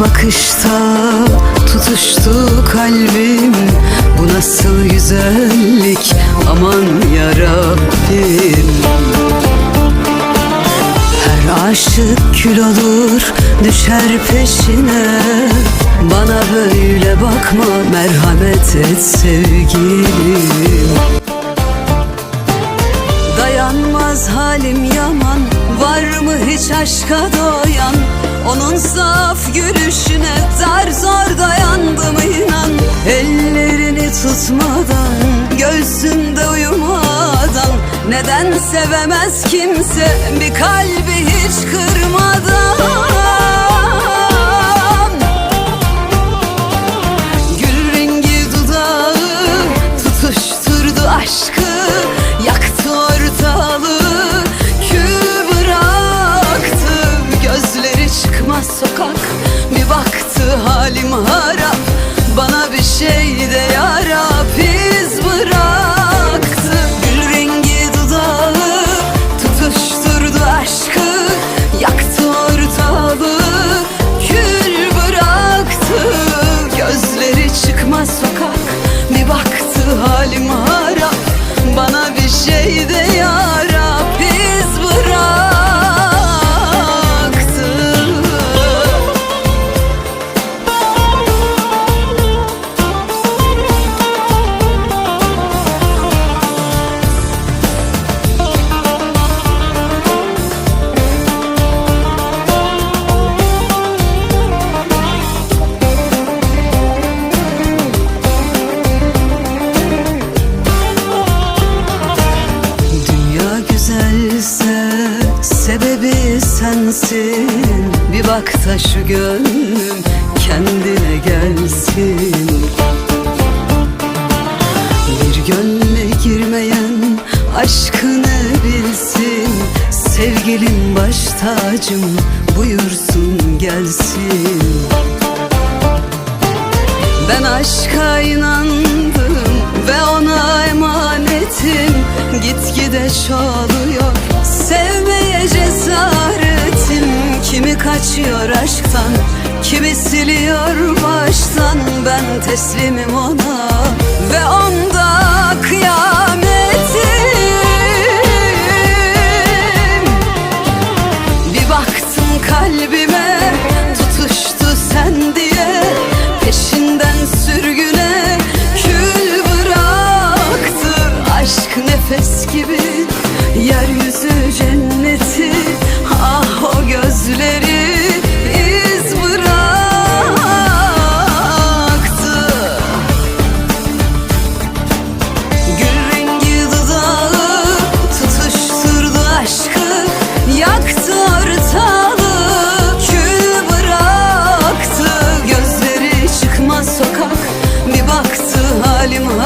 Bakışta tutuştu kalbim. Bu nasıl güzellik? Aman yarabbim. Her aşık kül olur düşer peşine. Bana böyle bakma merhamet et sevgilim. Dayanmaz halim yaman Var mı hiç aşka doyan Onun saf gülüşüne Zar zor dayandım inan. Ellerini tutmadan Göğsünde uyumadan. Neden sevemez kimse Bir kalbi hiç kırmadan sensin Bir bak da şu gönlüm kendine gelsin. Bir gönle girmeyen aşkını bilsin. Sevgilim baş tacım buyursun gelsin. Ben aşka inandım ve ona emanetim. Gitgide çoğalıyor sevmeye cesaretim Kaçıyor aşktan, kimi siliyor baştan Ben teslimim ona. Ve onda kıyametim halim halim